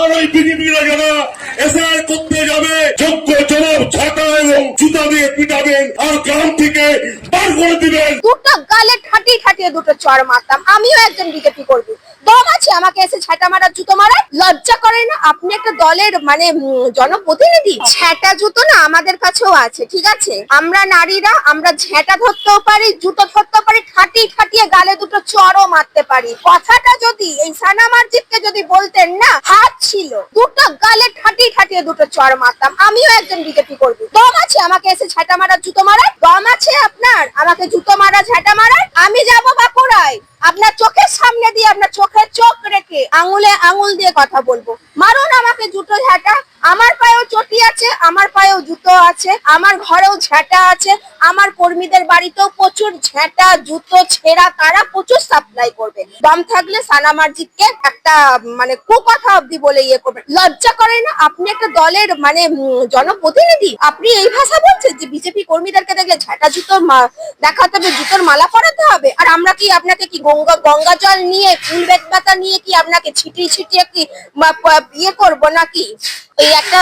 আর ওই বিজেপিরা যারা করতে যাবে, যোগ্য জবাব ছাতা এবং জুতা দিয়ে পিটাবেন আর গ্রাম থেকে বার করে দিবেন। দুটো গালে ঠাটিয়ে ঠাটিয়ে দুটো মারতাম। আমিও একজন বিজেপি করবি দম আছে, আমাকে এসে ছাটা মারার জুতো মারার। লজ্জা করে না, আপনি একটা দলের মানে জনপ্রতিনিধি? ছ্যাটা জুতো না আমাদের কাছেও আছে, ঠিক আছে? আমরা নারীরা, আমরা ঝেঁটা ধরতেও পারি, জুতো ধরতেও পারি ঠাটিয়ে খাটিয়ে গালে দুটো চড়ও মারতে পারি। কথাটা যদি এই সানা মার্জিদকে যদি বলতেন না, হাত ছিল। দুটো গালে ঠাটি ঠাটিয়ে দুটো চর মারতাম। আমিও একজন বিজেপি করবি দম আছে, আমাকে এসে ছাটা মারার জুতো মারার? দম আছে আপনার? আমাকে জুতো মারা ঝাঁটা মারার? আমি যাব বাঁকুড়ায়। আপনার চোখের সামনে দিয়ে, আপনার চোখের চোখ রেখে আঙুলে আঙুল দিয়ে কথা বলব। মারুন আমাকে জুতো, ঝাঁটা। আমার পায়েও আছে? আমার পায়েও জুতো আছে, আমার ঘরেও ঝাঁটা আছে, আমার কর্মীদের বাড়িতেও প্রচুর ঝাঁটা, জুতো, ছেঁড়া, তারা প্রচুর সাপ্লাই করবে। দম থাকলে সানা একটা মানে কুকথা অব্দি বলে ইয়ে করবে। লজ্জা করে না? আপনি একটা দলের মানে জনপ্রতিনিধি। আপনি এই ভাষা বলছেন যে বিজেপি কর্মীদেরকে দেখলে ঝাঁটা জুতোর মা- দেখাতে হবে, জুতোর মালা পরাতে হবে। আর আমরা কি আপনাকে কি গঙ্গা গঙ্গা জল নিয়ে, ফুল বেত পাতা নিয়ে কি আপনাকে ছিটিয়ে ছিটিয়ে কি ইয়ে করব নাকি? ওই একটা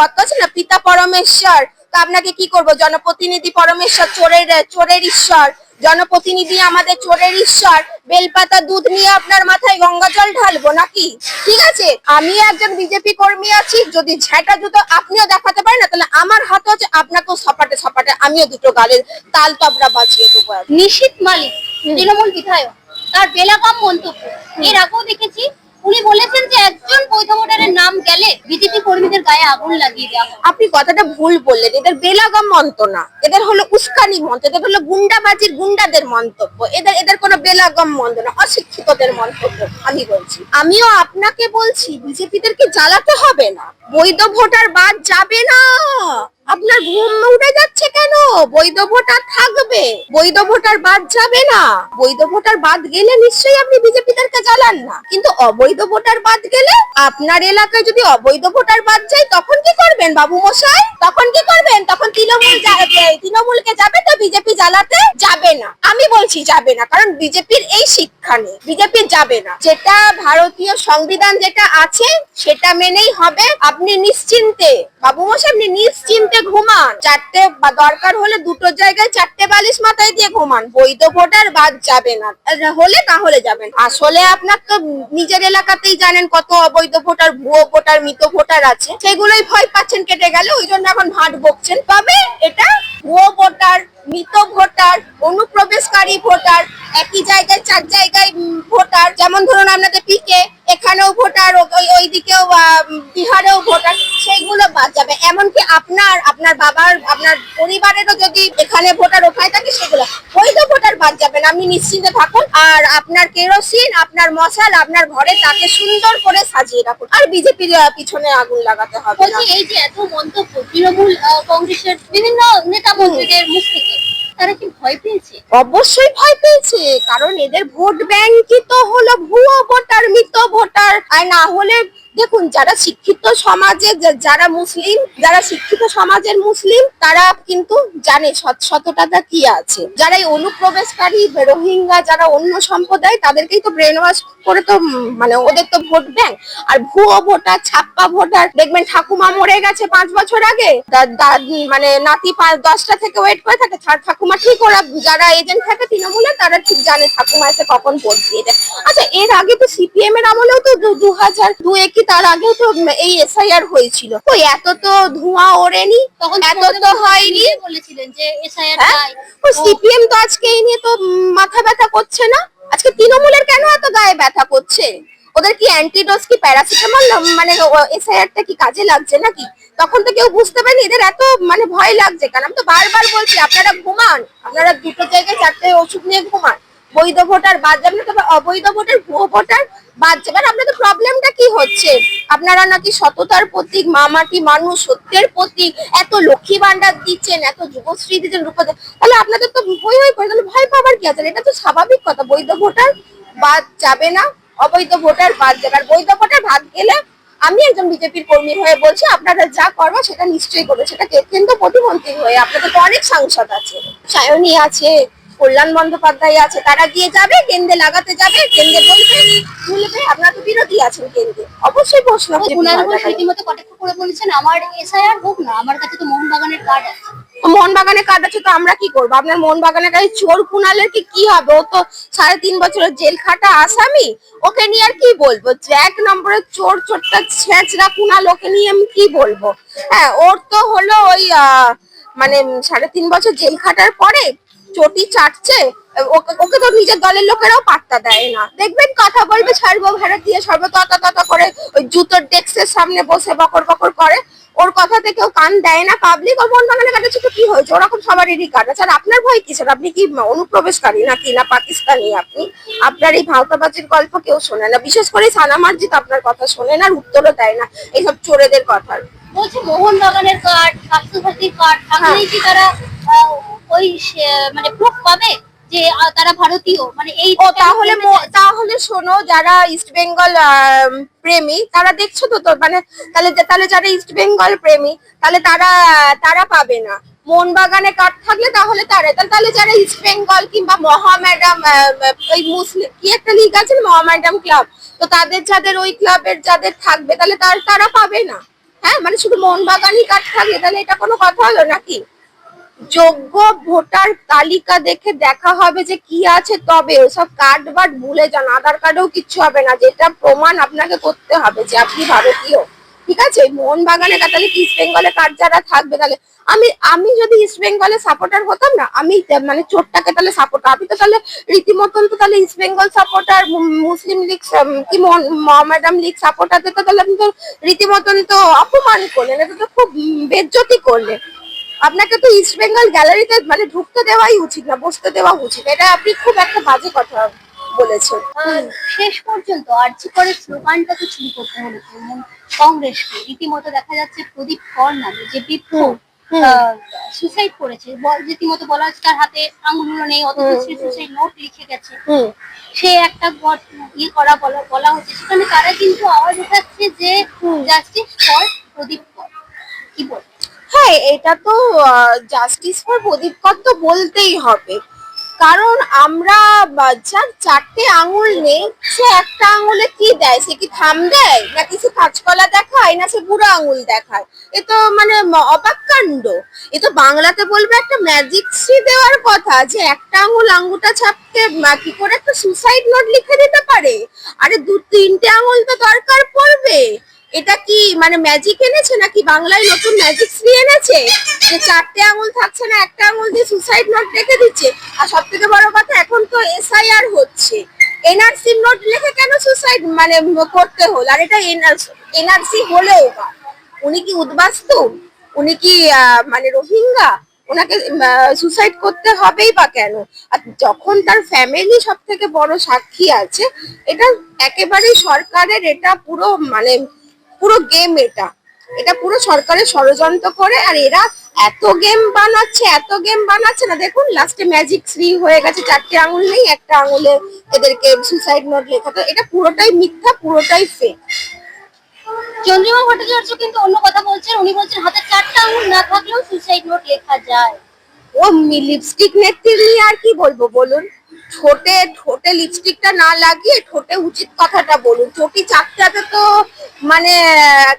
কথা আছে না পিতা পরমেশ্বর তা আপনাকে কি করব? জনপ্রতিনিধি পরমেশ্বর চোরের চোরের ঈশ্বর। জনপ্রতিনিধি আমাদের চোরের ঈশ্বর। বেলপাতা দুধ নিয়ে আপনার মাথায় গঙ্গা জল ঢালবো নাকি? ঠিক আছে আমি একজন বিজেপি কর্মী আছি যদি ঝ্যাঁটা জুতো আপনিও দেখাতে পারেন না তাহলে আমার হাতে হচ্ছে আপনাকেও সপাটে সপাটে আমিও দুটো গালের তাল তবলা বাজিয়ে দেবো আর কি। নিশীত মালিক তৃণমূল বিধায়ক তার বেলাকাম মন্তব্য। এর আগেও দেখেছি উনি বলেছেন যে একজন বৈধ ভোটারের নাম গেলে বিজেপি কর্মীদের গায়ে আগুন লাগিয়ে দেওয়া আপনি কথাটা ভুল বললেন। এদের বেলাগম মন্ত্রণা। এদের হলো উস্কানি মন্ত্র। এদের হলো গুন্ডাবাজির গুন্ডাদের মন্তব্য। এদের এদের কোনো বেলাগম মন্ত্রণা, অশিক্ষিতদের মন্তব্য, আমি বলছি। আমিও আপনাকে বলছি, বিজেপিদেরকে জ্বালাতে হবে না। বৈধ ভোটার বাদ যাবে না। আপনার ঘুম উড়ে যাচ্ছে কেন? বৈধ ভোটার থাকবে। বৈধ ভোটার বাদ যাবে না। বৈধ ভোটার বাদ গেলে নিশ্চয়ই আপনি বিজেপিদেরকে জ্বালান না। কিন্তু অবৈধ ভোটার বাদ গেলে আপনার এলাকায় যদি অবৈধ ভোটার বাদ যায়, তখন কি করবেন বাবু মশাই? তখন কি করবেন? তখন তৃণমূল তৃণমূলকে যাবে তো বিজেপি জ্বালাতে? যাবে না। আমি বলছি যাবে না, কারণ বিজেপির এই শিক্ষা নেই। বিজেপি যাবে না। যেটা ভারতীয় সংবিধান যেটা আছে, সেটা মেনেই হবে। আপনি নিশ্চিন্তে বাবু মশাই আপনি নিশ্চিন্তে ঘুমান। চারটে বা দরকার হলে দুটো জায়গায় চারটে বালিশ মাথায় দিয়ে ঘুমান। বৈধ ভোটার বাদ যাবে না। হলে তাহলে যাবেন আসলে আপনার তো নিজের এলাকাতেই জানেন কত অবৈধ ভোটার, ভুয়ো ভোটার, মৃত ভোটার আছে। সেগুলোই ভয় পাচ্ছেন, কেটে গেলে। ওই জন্য এখন ভাট বকছেন। তবে এটা ভুয়ো ভোটার, মৃত ভোটার, অনুপ্রবেশকারী ভোটার একই জায়গায় চার জায়গায় ভোটার। যেমন ধরুন আপনাদের পিকে এখানেও ভোটার ওই ওইদিকেও বিহারেও ভোটার সেইগুলো বাদ যাবে। এমনকি আপনার আপনার বাবার আপনার পরিবারেরও যদি এখানে ভোটার ওখানে থাকে সেগুলো বৈধ ভোটার বাদ যাবে না। আপনি নিশ্চিন্তে থাকুন। আর আপনার কেরোসিন আপনার মশাল আপনার ঘরে তাকে সুন্দর করে সাজিয়ে রাখুন। আর বিজেপির পিছনে আগুন লাগাতে হবে এই যে এত মন্তব্য তৃণমূল কংগ্রেসের বিভিন্ন নেতা মন্ত্রীদের মুখ থেকে তারা কি ভয় পেয়েছে? অবশ্যই ভয় পেয়েছে, কারণ এদের ভোট ব্যাংকই তো হলো ভুয়ো ভোটার, মৃত ভোটার। আর না হলে যারা শিক্ষিত সমাজে যারা মুসলিম, যারা শিক্ষিত সমাজের মুসলিম, তারা কিন্তু জানে সততাটা কি আছে। যারা এই অনুপ্রবেশকারী, রোহিঙ্গা, যারা অন্য সম্প্রদায়, তাদেরকেই তো ব্রেন ওয়াশ করে তো মানে ওদের তো ভোট ব্যাংক আর ভুয়ো ভোটার, ছাপ্পা ভোটার, দেখবেন ঠাকুমা মরে গেছে পাঁচ বছর আগে। মানে নাতি পাঁচ দশটা থেকে ওয়েট করে থাকে ঠাকুমা ঠিক ওরা, যারা এজেন্ট থাকে তৃণমূলে, তারা ঠিক জানে ঠাকুমা এসে কখন ভোট দিয়ে দেয়। আচ্ছা এর আগে তো সিপিএম এর আমলেও তো দু- হাজার দুয়ে কি তার আগেও তো এই এসআইআর হয়েছিল। ওই এত তো ধোঁয়া ওড়েনি তখন এত তো হয়নি। বলেছিলেন যে এসআইআর হ্যাঁ? সিপিএম তো আজকে এই নিয়ে তো মাথা ব্যথা করছে না? আজকে তৃণমূলের কেন এত গায়ে ব্যথা করছে? ওদের কি অ্যান্টিডোজ কি প্যারাসিটামল মানে এসআইআরটা কি কাজে লাগছে নাকি? তখন তো কেউ বুঝতে পারেনি এদের এত মানে ভয় লাগছে কারণ আমি তো বারবার বলছি আপনারা ঘুমান। আপনারা দুটো জায়গায় চারটে ওষুধ নিয়ে ঘুমান। বৈধ ভোটার বাদ যাবে না, তবে অবৈধ ভোটার ভুয়ো ভোটার বাদ যাবে। আর আপনাদের প্রবলেমটা কি হচ্ছে? আপনারা নাকি সততার প্রতীক মামাটি মানুষ, সত্যের প্রতীক, এত লক্ষ্মী ভান্ডার দিচ্ছেন, এত যুবশ্রী দিচ্ছেন রূপদা তাহলে আপনাদের তো ভয় হয়ে পড়ে তাহলে ভয় পাবার কি আছে? এটা তো স্বাভাবিক কথা। বৈধ ভোটার বাদ যাবে না, অবৈধ ভোটার বাদ যাবে। আর বৈধ ভোটার বাদ গেলে আমি একজন বিজেপির কর্মী হয়ে বলছি, আপনারা যা করব সেটা নিশ্চয়ই করবে সেটা কেন্দ্র প্রতিমন্ত্রী হয়ে। আপনাদের তো অনেক সাংসদ আছে, সায়নী আছে কল্যাণ বন্দ্যোপাধ্যায় আছে তারা গিয়ে যাবে কেন্দ্রে লাগাতে যাবে কেন্দ্রে বলবে তুলবে আপনারা তো বিরোধী আছেন কেন্দ্রে অবশ্যই প্রশ্ন রীতিমতো কটাক্ষ করে বলেছেন আমার এসআইআর হোক না আমার কাছে তো মোহনবাগানের কার্ড আছে। মোহনবাগানে কাটাচ্ছে তো আমরা কি করব? আপনার মোহনবাগানের কাছে চোর কুনালের কি কি হবে? ও তো সাড়ে তিন বছরের জেল খাটা আসামি ওকে নিয়ে আর কি বলব? এক নম্বরের চোর চোরটা ছেঁচড়া কুনাল ওকে নিয়ে আমি কি বলব? হ্যাঁ ওর তো হলো ওই আহ, মানে সাড়ে তিন বছর জেল খাটার পরে চটি চাটছে ওকে তো নিজের দলের লোকেরাও পাত্তা দেয় না। দেখবেন কথা বলবে সর্বভারতীয় সর্বততা ততা করে ওই জুতোর ডেস্কের সামনে বসে বকর বকর করে। ওর কথাতে কেউ কান দেয় না পাবলিক ও মন বাগানে কাটাচ্ছে তো কি হয়েছে? ওরকম সবারই কাটাচ্ছে আর আপনার ভয় কিসের? আপনি কি অনুপ্রবেশকারী নাকি না পাকিস্তানি আপনি? আপনার এই ভাওতাবাজির গল্প কেউ শোনে না। বিশেষ করে সানা মার্জিত আপনার কথা শোনে না আর উত্তরও দেয় না এইসব চোরেদের কথার। বলছে মোহনবাগানের কার্ড স্বাস্থ্যসাথীর কার্ড থাকলেই কি তারা ওই মানে প্রুফ পাবে যে তারা ভারতীয়? মানে এই ও তাহলে তাহলে শোনো যারা ইস্ট বেঙ্গল প্রেমী তারা দেখছ তো মানে তাহলে তাহলে যারা ইস্ট বেঙ্গল প্রেমী তাহলে তারা তারা পাবে না। মোহনবাগানে কার্ড থাকলে তাহলে তারা তাহলে- যারা ইস্ট বেঙ্গল কিংবা মহাম্যাডাম ওই মুসলিম কি একটা লিগ আছে মহাম্যাডাম ক্লাব তো তাদের যাদের ওই ক্লাবের যাদের থাকবে তাহলে তার তারা পাবে না। হ্যাঁ মানে শুধু মোহনবাগানই কার্ড থাকলে তাহলে এটা কোনো কথা হলো নাকি? যোগ্য ভোটার তালিকা দেখে দেখা হবে যে কি আছে, তবে ওসব কার্ড বার্ড ভুলে যান। আধার কার্ডেও কিচ্ছু হবে না, যেটা প্রমাণ আপনাকে করতে হবে যে আপনি ভারতীয়। ঠিক আছে? মোহনবাগানে তাহলে ইস্ট বেঙ্গলে কার্ড যারা থাকবে, তাহলে আমি আমি যদি ইস্ট বেঙ্গলের সাপোর্টার হতাম না, আমি মানে চোরটাকে তাহলে সাপোর্টার আমি তো তাহলে রীতিমতন তো তাহলে East Bengal supporter Muslim league কি মোহামেডান লীগ সাপোর্টারদের তো তাহলে আপনি তো রীতিমতন তো অপমান করলেন, এটা তো খুব বেজ্জতি করলেন। আপনাকে তো ইস্ট বেঙ্গল গ্যালারিতে মানে ঢুকতে দেওয়াই উচিত না বসতে দেওয়া উচিত এটা আপনি খুব একটা বাজে কথা বলেছেন। শেষ পর্যন্ত আর্জি করে স্লোগানটাকে চুরি করতে হলো তৃণমূল কংগ্রেসকে। রীতিমতো দেখা যাচ্ছে প্রদীপ কর নামে যে বিপ্লব সুসাইড করেছে। রীতিমতো বলা হচ্ছে তার হাতে আঙুলগুলো নেই অথচ সে সুসাইড নোট লিখে গেছে। সে একটা ইয়ে করা বলা বলা হচ্ছে। সেখানে তারা কিন্তু আওয়াজ উঠাচ্ছে যে জাস্টিস ফর প্রদীপ কর কি বল হ্যাঁ এটা তো জাস্টিস ফর প্রদীপ তো বলতেই হবে। কারণ আমরা যার চারটে আঙুল নেই, সে একটা আঙুলে কি দেয়? সে কি থাম দেয়? না কিছু কাঁচকলা দেখায়? না সে বুড়ো আঙুল দেখায়? এ তো মানে ম- অবাক কাণ্ড। এ তো বাংলাতে বলবে একটা ম্যাজিক শ্রী দেওয়ার কথা, যে একটা আঙুল আঙ্গুটা ছাপতে কি করে একটা সুসাইড নোট লিখে দিতে পারে? আরে দু তিনটে আঙুল তো দরকার পড়বে। এটা মানে ম্যাজিক এনেছে নাকি? বাংলায় নতুন ম্যাজিক শ্রী এনেছে? যে চারটে আঙুল থাকছে না, একটা আঙুল দিয়ে সুসাইড নোট রেখে দিচ্ছে। আর সব থেকে বড় কথা, এখন তো এসআইআর হচ্ছে। এনআরসি নোট লিখে কেন সুসাইড মানে করতে হলো? আর এটা এনআরসি হলেও বা। উনি কি উদ্বাস্তু? উনি কি মানে রোহিঙ্গা? ওনাকে সুসাইড করতে হবেই বা কেন? আর যখন তার ফ্যামিলি সব থেকে বড় সাক্ষী আছে, এটা একেবারেই সরকারের, এটা পুরো মানে পুরো গেম এটা। এটা পুরো সরকারের ষড়যন্ত্র করে আর এরা এত গেম বানাচ্ছে, এত গেম বানাচ্ছে না। দেখুন লাস্টে ম্যাজিক ফ্রি হয়ে গেছে, চারটে আঙুল নেই, একটা আঙুলে এদেরকে সুসাইড নোট লেখা তো। এটা পুরোটাই মিথ্যা, পুরোটাই ফেক চন্দ্রিমা ভট্টাচার্য কিন্তু অন্য কথা বলছেন। উনি বলছেন, হাতে চারটা আঙুল না থাকলেও সুসাইড নোট লেখা যায়। ও লিপস্টিক নেত্রী নিয়ে আর কি বলব বলুন? ঠোঁটে ঠোঁটে লিপস্টিকটা না লাগিয়ে ঠোঁটে উচিত কথাটা বলুন। চটি চাকটাতে তো মানে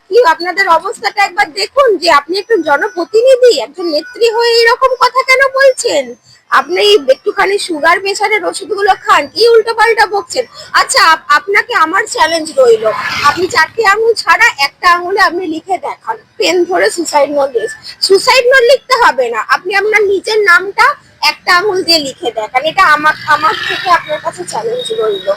কি আপনাদের অবস্থাটা একবার দেখুন যে আপনি একজন জনপ্রতিনিধি, একজন নেত্রী হয়ে এরকম কথা কেন বলছেন? আপনি একটুখানি সুগার প্রেশারের ওষুধগুলো খান, কি উল্টো পাল্টা বকছেন? আচ্ছা আপ- আপনাকে আমার চ্যালেঞ্জ রইল। আপনি চারটি আঙুল ছাড়া একটা আঙুলে আপনি লিখে দেখান পেন ধরে সুসাইড নোট সুসাইড নোট লিখতে হবে না, আপনি আপনার নিজের নামটা একটা আঙুল দিয়ে লিখে দেখান। এটা আমার আমার থেকে আপনার কাছে চ্যালেঞ্জ রইল।